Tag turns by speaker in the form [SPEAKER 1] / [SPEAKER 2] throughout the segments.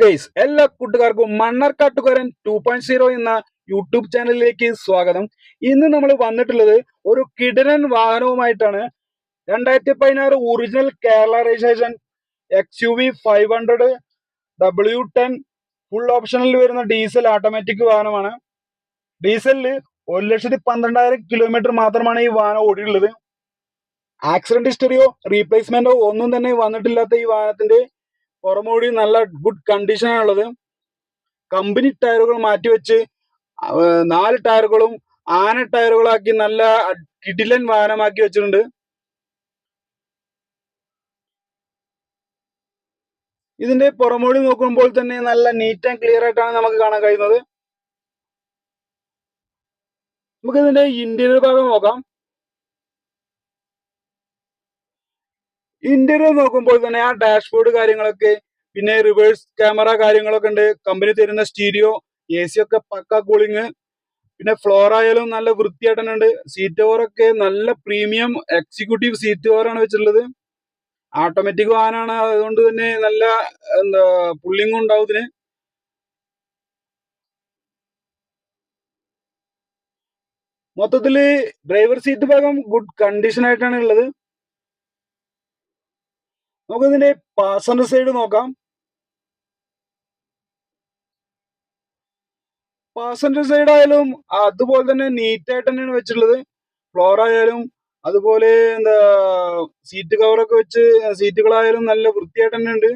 [SPEAKER 1] Guys എല്ലാ കൂട്ടുകാർക്കും മണ്ണർക്കാട്ടുകാരൻ ടു പോയിന്റ് സീറോ എന്ന യൂട്യൂബ് ചാനലിലേക്ക് സ്വാഗതം. ഇന്ന് നമ്മൾ വന്നിട്ടുള്ളത് ഒരു കിടനൻ വാഹനവുമായിട്ടാണ്. രണ്ടായിരത്തി പതിനാറ് original Kerala registration X U V five hundred W ten full ഓപ്ഷനിൽ വരുന്ന ഡീസൽ ഓട്ടോമാറ്റിക് വാഹനമാണ്. ഡീസലിൽ ഒരു ലക്ഷത്തി പന്ത്രണ്ടായിരം കിലോമീറ്റർ മാത്രമാണ് ഈ വാഹനം ഓടിയിട്ടുള്ളത്. ആക്സിഡന്റ് ഹിസ്റ്ററിയോ റീപ്ലേസ്മെന്റോ ഒന്നും തന്നെ വന്നിട്ടില്ലാത്ത ഈ വാഹനത്തിന്റെ പുറമോടി നല്ല ഗുഡ് കണ്ടീഷനാണുള്ളത് കമ്പനി ടയറുകൾ മാറ്റിവെച്ച് നാല് ടയറുകളും ആന ടയറുകളാക്കി നല്ല കിടിലൻ വാഹനമാക്കി വെച്ചിട്ടുണ്ട്. ഇതിന്റെ പുറമോടി നോക്കുമ്പോൾ തന്നെ നല്ല നീറ്റ് ആൻഡ് ക്ലിയർ ആയിട്ടാണ് നമുക്ക് കാണാൻ കഴിയുന്നത്. നമുക്ക് ഇതിന്റെ ഇന്റീരിയർ ഭാഗം നോക്കാം. ഇന്റീരിയർ നോക്കുമ്പോൾ തന്നെ ആ ഡാഷ്ബോർഡ് കാര്യങ്ങളൊക്കെ പിന്നെ റിവേഴ്സ് ക്യാമറ കാര്യങ്ങളൊക്കെ ഉണ്ട്. കമ്പനി തരുന്ന സ്റ്റീരിയോ എ സി ഒക്കെ പക്ക കൂളിങ് പിന്നെ ഫ്ലോർ ആയാലും നല്ല വൃത്തിയായിട്ട് തന്നെ ഉണ്ട് സീറ്റ് ഓവറൊക്കെ നല്ല പ്രീമിയം എക്സിക്യൂട്ടീവ് സീറ്റ് ഓവറാണ് വെച്ചിട്ടുള്ളത്. ഓട്ടോമാറ്റിക് വാനാണ് അതുകൊണ്ട് തന്നെ നല്ല എന്താ പുള്ളിങ്ങും ഉണ്ടാവും ഇതിന്. മൊത്തത്തിൽ ഡ്രൈവർ സീറ്റ് ഭാഗം ഗുഡ് കണ്ടീഷൻ ആയിട്ടാണ് ഉള്ളത്. നമുക്ക് ഇതിന്റെ പാസഞ്ചർ സൈഡ് നോക്കാം. പാസഞ്ചർ സൈഡ് ആയാലും അതുപോലെ തന്നെ നീറ്റായിട്ട് തന്നെയാണ് വെച്ചിട്ടുള്ളത്. ഫ്ലോർ ആയാലും അതുപോലെ എന്താ സീറ്റ് കവറൊക്കെ വെച്ച് സീറ്റുകളായാലും നല്ല വൃത്തിയായിട്ട് തന്നെ ഉണ്ട്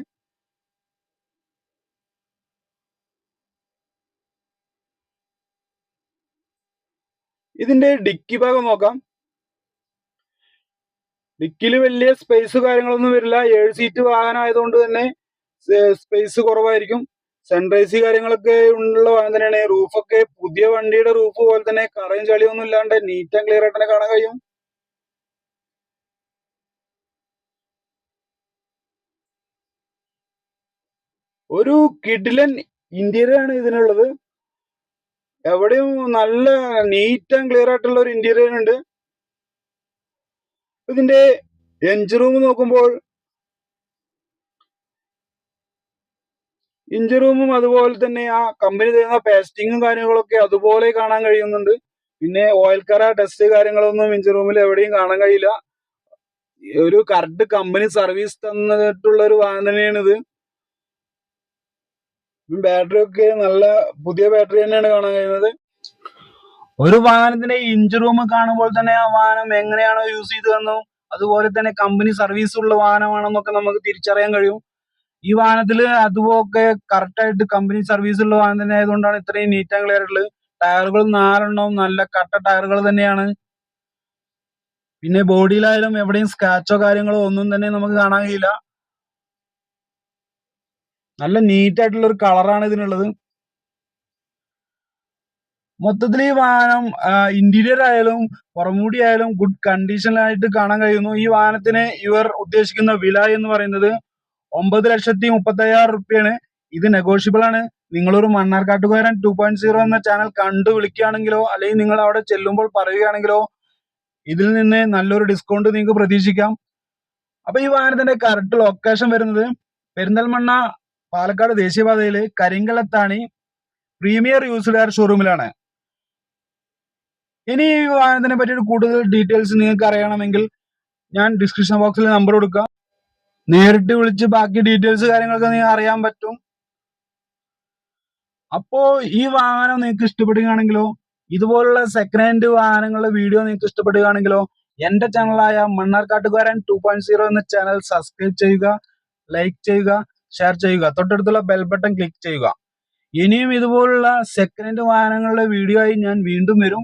[SPEAKER 1] ഇതിന്റെ ഡിക്കി ഭാഗം നോക്കാം. ഡിക്കിയിൽ വലിയ സ്പേസ് കാര്യങ്ങളൊന്നും വരില്ല. ഏഴ് സീറ്റ് വാഹനം ആയതുകൊണ്ട് തന്നെ സ്പേസ് കുറവായിരിക്കും. സൺറൈസ് കാര്യങ്ങളൊക്കെ ഉള്ള വാഹനം തന്നെയാണ്. റൂഫൊക്കെ പുതിയ വണ്ടിയുടെ റൂഫ് പോലെ തന്നെ കറയും ചളിയൊന്നും ഇല്ലാണ്ട് നീറ്റ് ആൻഡ് ക്ലിയർ ആയിട്ട് തന്നെ കാണാൻ കഴിയും. ഒരു കിഡിലൻ ഇന്റീരിയർ ആണ് ഇതിനുള്ളത്. എവിടെയും നല്ല നീറ്റ് ആൻഡ് ക്ലിയർ ആയിട്ടുള്ള ഒരു ഇന്റീരിയർ ഉണ്ട്. ഇതിന്റെ എഞ്ചിൻ റൂം നോക്കുമ്പോൾ ഇഞ്ച് റൂമും അതുപോലെ തന്നെ ആ കമ്പനി തരുന്ന പേസ്റ്റിങ്ങും കാര്യങ്ങളൊക്കെ അതുപോലെ കാണാൻ കഴിയുന്നുണ്ട്. പിന്നെ ഓയിൽ കറ ടെസ്റ്റ് കാര്യങ്ങളൊന്നും ഇഞ്ച് റൂമിൽ എവിടെയും കാണാൻ കഴിയില്ല. ഒരു കറക്റ്റ് കമ്പനി സർവീസ് തന്നിട്ടുള്ള ഒരു വാഹനം തന്നെയാണ് ഇത് ബാറ്ററി ഒക്കെ നല്ല പുതിയ ബാറ്ററി തന്നെയാണ് കാണാൻ കഴിയുന്നത്. ഒരു വാഹനത്തിന്റെ എഞ്ചിൻ റൂം കാണുമ്പോൾ തന്നെ ആ വാഹനം എങ്ങനെയാണോ യൂസ് ചെയ്തതെന്നും അതുപോലെ തന്നെ കമ്പനി സർവീസ് ഉള്ള വാഹനമാണെന്നൊക്കെ നമുക്ക് തിരിച്ചറിയാൻ കഴിയും. ഈ വാഹനത്തിൽ അതുപോലെ കറക്റ്റ് ആയിട്ട് കമ്പനി സർവീസ് ഉള്ള വാഹനം തന്നെ ആയതുകൊണ്ടാണ് ഇത്രയും നീറ്റ് ആൻഡ് ക്ലിയർ ഉള്ളത് ടയറുകൾ നാലെണ്ണവും നല്ല കട്ട ടയറുകൾ തന്നെയാണ്. പിന്നെ ബോഡിയിലായാലും എവിടെയും സ്ക്രാച്ചോ കാര്യങ്ങളോ ഒന്നും തന്നെ നമുക്ക് കാണാൻ കഴിയില്ല. നല്ല നീറ്റ് ആയിട്ടുള്ള ഒരു കളറാണ് ഇതിനുള്ളത്. മൊത്തത്തിൽ ഈ വാഹനം ഇന്റീരിയർ ആയാലും പുറമൂടി ആയാലും ഗുഡ് കണ്ടീഷനിലായിട്ട് കാണാൻ കഴിയുന്നു. ഈ വാഹനത്തിന് ഇവർ ഉദ്ദേശിക്കുന്ന വില എന്ന് പറയുന്നത് ഒമ്പത് ലക്ഷത്തി മുപ്പത്തി അയ്യായിരം റുപ്യാണ്. ഇത് നെഗോഷ്യബിൾ ആണ്. നിങ്ങളൊരു മണ്ണാർക്കാട്ടുകാരൻ ടു പോയിന്റ് സീറോ എന്ന ചാനൽ കണ്ടു വിളിക്കുകയാണെങ്കിലോ അല്ലെങ്കിൽ നിങ്ങൾ അവിടെ ചെല്ലുമ്പോൾ പറയുകയാണെങ്കിലോ ഇതിൽ നിന്ന് നല്ലൊരു ഡിസ്കൗണ്ട് നിങ്ങൾക്ക് പ്രതീക്ഷിക്കാം. അപ്പൊ ഈ വാഹനത്തിന്റെ കറക്റ്റ് ലൊക്കേഷൻ വരുന്നത് പെരിന്തൽമണ്ണ പാലക്കാട് ദേശീയപാതയിൽ കരിങ്കലത്താണി പ്രീമിയർ യൂസ്ഡ് കാർ ഷോറൂമിലാണ് ഇനി ഈ വാഹനത്തിനെ പറ്റിയിട്ട് കൂടുതൽ ഡീറ്റെയിൽസ് നിങ്ങൾക്ക് അറിയണമെങ്കിൽ ഞാൻ ഡിസ്ക്രിപ്ഷൻ ബോക്സിൽ നമ്പർ കൊടുക്കാം. നേരിട്ട് വിളിച്ച് ബാക്കി ഡീറ്റെയിൽസ് കാര്യങ്ങളൊക്കെ നിങ്ങൾക്ക് അറിയാൻ പറ്റും. അപ്പോ ഈ വാഹനം നിങ്ങൾക്ക് ഇഷ്ടപ്പെടുകയാണെങ്കിലോ ഇതുപോലുള്ള സെക്കൻഡ് ഹാൻഡ് വാഹനങ്ങളുടെ വീഡിയോ നിങ്ങൾക്ക് ഇഷ്ടപ്പെടുകയാണെങ്കിലോ എന്റെ ചാനലായ മണ്ണാർക്കാട്ടുകാരൻ ടു പോയിന്റ് സീറോ എന്ന ചാനൽ സബ്സ്ക്രൈബ് ചെയ്യുക ലൈക്ക് ചെയ്യുക ഷെയർ ചെയ്യുക. തൊട്ടടുത്തുള്ള ബെൽ ബട്ടൺ ക്ലിക്ക് ചെയ്യുക. ഇനിയും ഇതുപോലുള്ള സെക്കൻഡ് ഹാൻഡ് വാഹനങ്ങളുടെ വീഡിയോ ആയി ഞാൻ വീണ്ടും വരും.